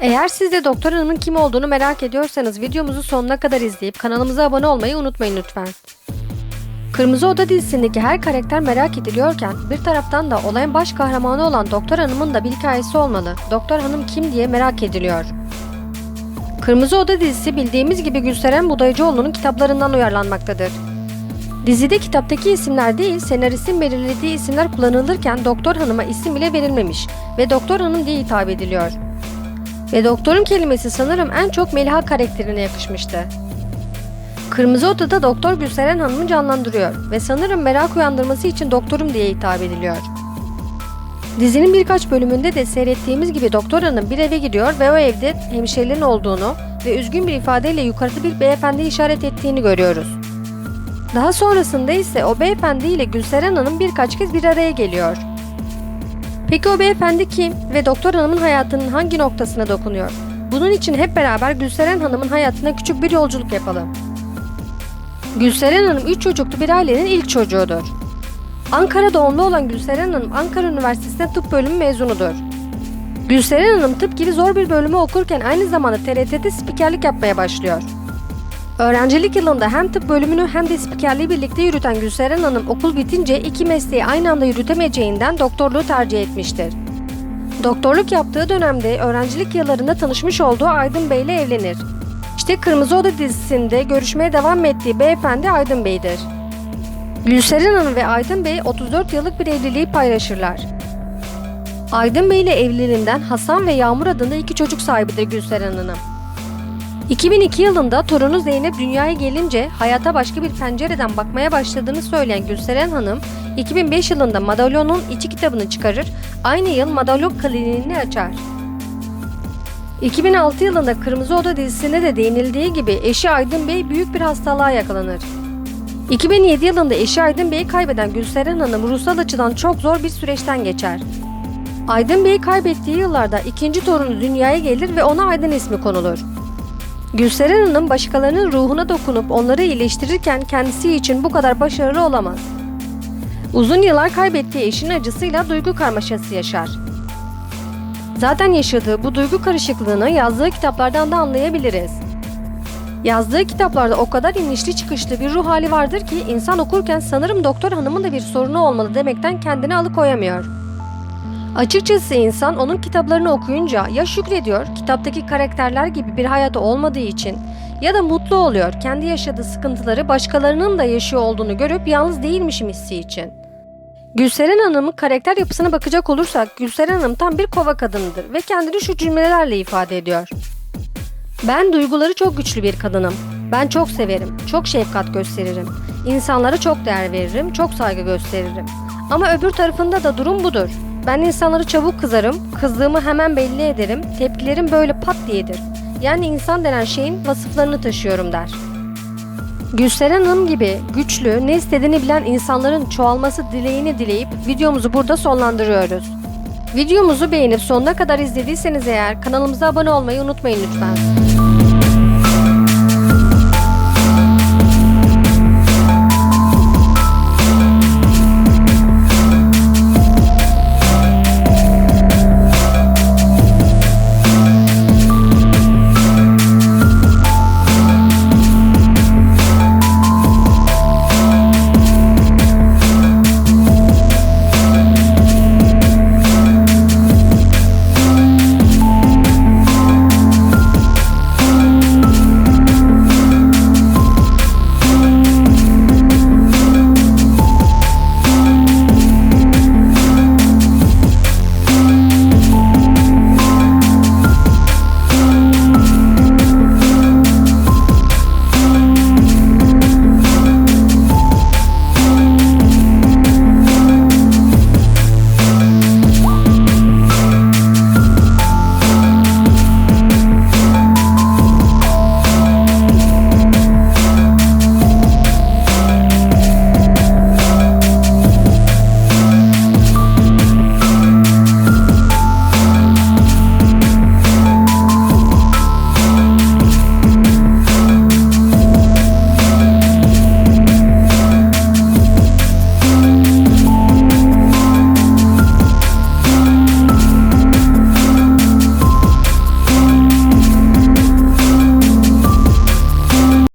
Eğer siz de Doktor Hanım'ın kim olduğunu merak ediyorsanız videomuzu sonuna kadar izleyip kanalımıza abone olmayı unutmayın lütfen. Kırmızı Oda dizisindeki her karakter merak ediliyorken bir taraftan da olayın baş kahramanı olan Doktor Hanım'ın da bir hikayesi olmalı. Doktor Hanım kim diye merak ediliyor. Kırmızı Oda dizisi bildiğimiz gibi Gülseren Budayıcıoğlu'nun kitaplarından uyarlanmaktadır. Dizide kitaptaki isimler değil, senaristin belirlediği isimler kullanılırken Doktor Hanım'a isim bile verilmemiş ve Doktor Hanım diye hitap ediliyor. Ve doktorun kelimesi sanırım en çok Meliha karakterine yakışmıştı. Kırmızı Oda'da Doktor Gülseren Hanım'ı canlandırıyor ve sanırım merak uyandırması için doktorum diye hitap ediliyor. Dizinin birkaç bölümünde de seyrettiğimiz gibi Doktor Hanım bir eve gidiyor ve o evde hemşirelerin olduğunu ve üzgün bir ifadeyle yukarıda bir beyefendi işaret ettiğini görüyoruz. Daha sonrasında ise o beyefendi ile Gülseren Hanım birkaç kez bir araya geliyor. Peki o beyefendi kim ve Doktor Hanım'ın hayatının hangi noktasına dokunuyor? Bunun için hep beraber Gülseren Hanım'ın hayatına küçük bir yolculuk yapalım. Gülseren Hanım 3 çocuklu bir ailenin ilk çocuğudur. Ankara doğumlu olan Gülseren Hanım Ankara Üniversitesi'nde tıp bölümü mezunudur. Gülseren Hanım tıp gibi zor bir bölümü okurken aynı zamanda TRT'de spikerlik yapmaya başlıyor. Öğrencilik yılında hem tıp bölümünü hem de spikerliği birlikte yürüten Gülseren Hanım okul bitince iki mesleği aynı anda yürütemeyeceğinden doktorluğu tercih etmiştir. Doktorluk yaptığı dönemde öğrencilik yıllarında tanışmış olduğu Aydın Bey ile evlenir. İşte Kırmızı Oda dizisinde görüşmeye devam ettiği beyefendi Aydın Bey'dir. Gülseren Hanım ve Aydın Bey 34 yıllık bir evliliği paylaşırlar. Aydın Bey ile evliliğinden Hasan ve Yağmur adında iki çocuk sahibidir Gülseren Hanım. 2002 yılında torunu Zeynep dünyaya gelince hayata başka bir pencereden bakmaya başladığını söyleyen Gülseren Hanım, 2005 yılında Madalyon'un içi kitabını çıkarır, aynı yıl Madalyon kliniğini açar. 2006 yılında Kırmızı Oda dizisinde de değinildiği gibi eşi Aydın Bey büyük bir hastalığa yakalanır. 2007 yılında eşi Aydın Bey'i kaybeden Gülseren Hanım ruhsal açıdan çok zor bir süreçten geçer. Aydın Bey'i kaybettiği yıllarda ikinci torunu dünyaya gelir ve ona Aydın ismi konulur. Gülseren Hanım başkalarının ruhuna dokunup onları iyileştirirken kendisi için bu kadar başarılı olamaz. Uzun yıllar kaybettiği eşinin acısıyla duygu karmaşası yaşar. Zaten yaşadığı bu duygu karışıklığını yazdığı kitaplardan da anlayabiliriz. Yazdığı kitaplarda o kadar inişli çıkışlı bir ruh hali vardır ki insan okurken sanırım doktor hanımın da bir sorunu olmalı demekten kendini alıkoyamıyor. Açıkçası insan onun kitaplarını okuyunca ya şükrediyor kitaptaki karakterler gibi bir hayatı olmadığı için ya da mutlu oluyor kendi yaşadığı sıkıntıları başkalarının da yaşıyor olduğunu görüp yalnız değilmişim hissi için. Gülseren Hanım'ın karakter yapısına bakacak olursak Gülseren Hanım tam bir kova kadınıdır ve kendini şu cümlelerle ifade ediyor. Ben duyguları çok güçlü bir kadınım. Ben çok severim, çok şefkat gösteririm. İnsanlara çok değer veririm, çok saygı gösteririm. Ama öbür tarafında da durum budur. Ben insanları çabuk kızarım, kızdığımı hemen belli ederim, tepkilerim böyle pat diyedir. Yani insan denen şeyin vasıflarını taşıyorum der. Gülseren Hanım gibi güçlü, ne istediğini bilen insanların çoğalması dileğini dileyip videomuzu burada sonlandırıyoruz. Videomuzu beğenip sonuna kadar izlediyseniz eğer kanalımıza abone olmayı unutmayın lütfen.